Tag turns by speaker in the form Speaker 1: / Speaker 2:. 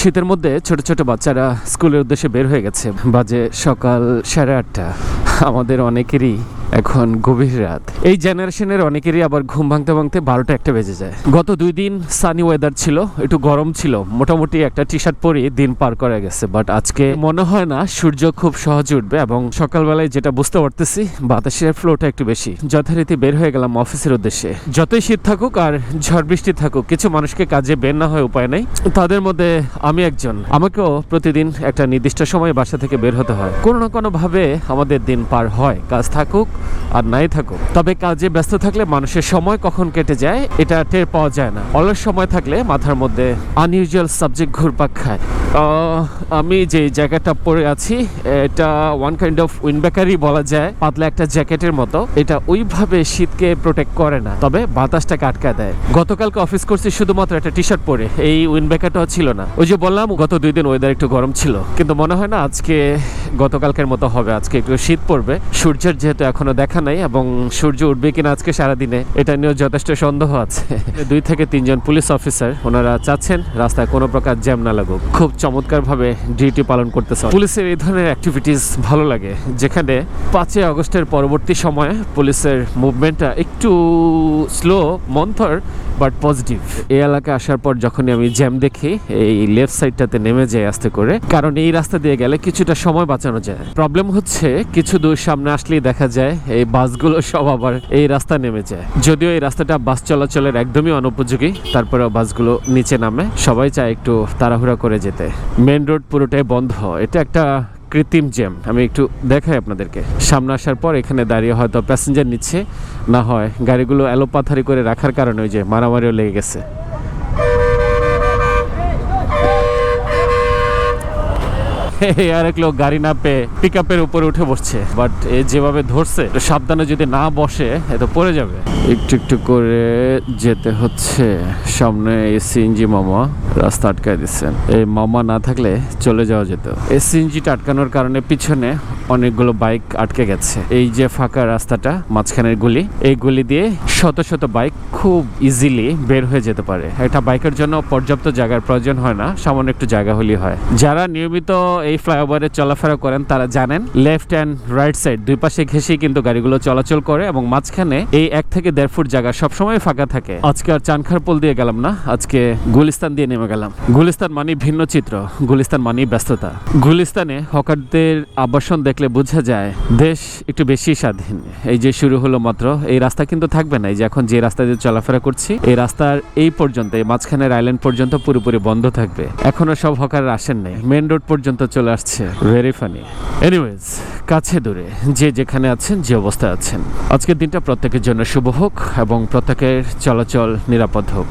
Speaker 1: শীতের মধ্যে ছোট ছোট বাচ্চারা স্কুলের উদ্দেশ্যে বের হয়ে গেছে। বাজে সকাল সাড়ে আটটা। আমাদের অনেকেরই এখন গভীর রাত। এই জেনারেশনের অনেকেরই আবার ঘুম ভাঙতে ভাঙতে বারোটা একটা বেজে যায়। গত দুই দিন সানি ওয়েদার ছিল, একটু গরম ছিল, মোটামুটি একটা টি শার্ট পরে দিন পার করা গেছে বাট আজকে মনে হয় না সূর্য খুব সহজে উঠবে এবং সকালবেলায় যেটা বুঝতে পারতেছি, বাতাসের ফ্লোটা একটু বেশি। যথারীতি বের হয়ে গেলাম অফিসের উদ্দেশ্যে। যতই শীত থাকুক আর ঝড় বৃষ্টি থাকুক, কিছু মানুষকে কাজে বের না হয় উপায় নেই। তাদের মধ্যে আমি একজন। আমাকেও প্রতিদিন একটা নির্দিষ্ট সময় বাসা থেকে বের হতে হয়। কোনো না কোনো ভাবে আমাদের দিন পার হয়। কাজ থাকুক আর নাই থাকুক। তবে কাজে ব্যস্ত থাকলে মানুষের সময় কখন কেটে যায়, এটা টের পাওয়া যায় না। অলস সময় থাকলে মাথার মধ্যে আনইউজুয়াল সাবজেক্ট ঘুরপাক খায়। আমি যে জায়গাটা পরে আছি, এটা ওয়ান কাইন্ড অফ উইনব্যাকারই বলা যায়, পাতলা একটা জ্যাকেটের মতো। এটা ওইভাবে শীতকে প্রোটেক্ট করে না, তবে বাতাসটাকে আটকা দেয়। গতকালকে অফিস করছি শুধুমাত্র একটা টি শার্ট পরে, এই উইনব্যাকারটাও ছিল না। ওই যে বললাম, গত দুই দিন ওয়েদার একটু গরম ছিল। কিন্তু মনে হয় না, আজকে গতকালকের মতো হবে, আজকে একটু শীত পড়বে। সূর্যের যেহেতু এখনও দেখা নাই, এবং সূর্য উঠবে কিনা আজকে সারাদিনে, এটা নিয়েও যথেষ্ট সন্দেহ আছে। দুই থেকে তিনজন পুলিশ অফিসার ওনারা চাচ্ছেন, রাস্তায় কোনো প্রকার জ্যাম না লাগুক। খুব চমৎকার ভাবে ডিউটি পালন করতেছে। পুলিশের এই ধরনের অ্যাক্টিভিটিস ভালো লাগে। যেখানে পাঁচই আগস্টের পরবর্তী সময়ে পুলিশের মুভমেন্টটা একটু স্লো মন্থর বাট পজিটিভ এই এলাকায় আসার পর যখনই আমি জ্যাম দেখি, এই লেফট সাইডটাতে নেমে যাই আস্তে করে, কারণ এই রাস্তা দিয়ে গেলে কিছুটা সময় বাঁচানো যায়। প্রবলেম হচ্ছে, কিছু দূর সামনে আসলেই দেখা যায়, এই বাসগুলো সব আবার এই রাস্তা নেমে যায়। যদিও এই রাস্তাটা বাস চলাচলের একদমই অনুপযোগী, তারপরেও বাসগুলো নিচে নামে। সবাই চায় একটু তাড়াহুড়া করে যেতে। মেন রোড পুরোটাই বন্ধ। এটা একটা কৃত্রিম জ্যাম। আমি একটু দেখাই আপনাদেরকে। সামনে আসার পর এখানে দাঁড়িয়ে হয়তো প্যাসেঞ্জার নিচ্ছে, না হয় গাড়িগুলো এলোপাথারি করে রাখার কারণে ওই যে মারামারিও লেগে গেছে। এই আরেক লোক গাড়ি না পেয়ে পিক আপের উপরে উঠে বসছে। বাট এ যেভাবে ধরছে সাবধানে যদি না বসে, এ তো পড়ে যাবে। একটু একটু করে যেতে হচ্ছে। সামনে এই সিএনজি মামা। রাস্তা আটকায় দিচ্ছেন। এই মামা না থাকলে চলে যাওয়া যেত। এই সিএনজিটা আটকানোর কারণে পিছনে অনেকগুলো বাইক আটকে গেছে। এই যে ফাঁকা রাস্তাটা, মাঝখানের গুলি, এই গুলি দিয়ে শত শত বাইক খুব ইজিলি বের হয়ে যেতে পারে। একটা বাইকের জন্য পর্যাপ্ত জায়গার প্রয়োজন হয় না, সামান্য একটু জায়গা হলেই হয়। যারা নিয়মিত এই ফ্লাইওভারে চলাফেরা করেন, তারা জানেন লেফট অ্যান্ড রাইট সাইড দুই পাশে ঘেঁষেই কিন্তু গাড়িগুলো চলাচল করে এবং মাঝখানে এই এক থেকে দেড় ফুট জায়গা সবসময় ফাঁকা থাকে। আজকে আর চানখার পোল দিয়ে গেলাম না, আজকে গুলিস্তান দিয়ে নেমে গেলাম। গুলিস্তান মানে ভিন্ন চিত্র, গুলিস্তান মানে ব্যস্ততা। গুলিস্তানে হকারদের আবাসন দেখলে বোঝা যায়, দেশ একটু বেশি স্বাধীন। এই যে শুরু হলো মাত্র, এই রাস্তা কিন্তু থাকবে না। এই যে এখন যে রাস্তা দিয়ে চলাফেরা করছি, এই রাস্তার এই পর্যন্ত এই মাঝখানের আইল্যান্ড পর্যন্ত পুরোপুরি বন্ধ থাকবে। এখনও সব হকার আসেন নাই মেন রোড পর্যন্ত চলে আসছে ভেরি ফানি এনিওয়েজ কাছে দূরে, যে যেখানে আছেন, যে অবস্থায় আছেন। আজকের দিনটা প্রত্যেকের জন্য শুভ হোক এবং প্রত্যেকের চলাচল নিরাপদ হোক।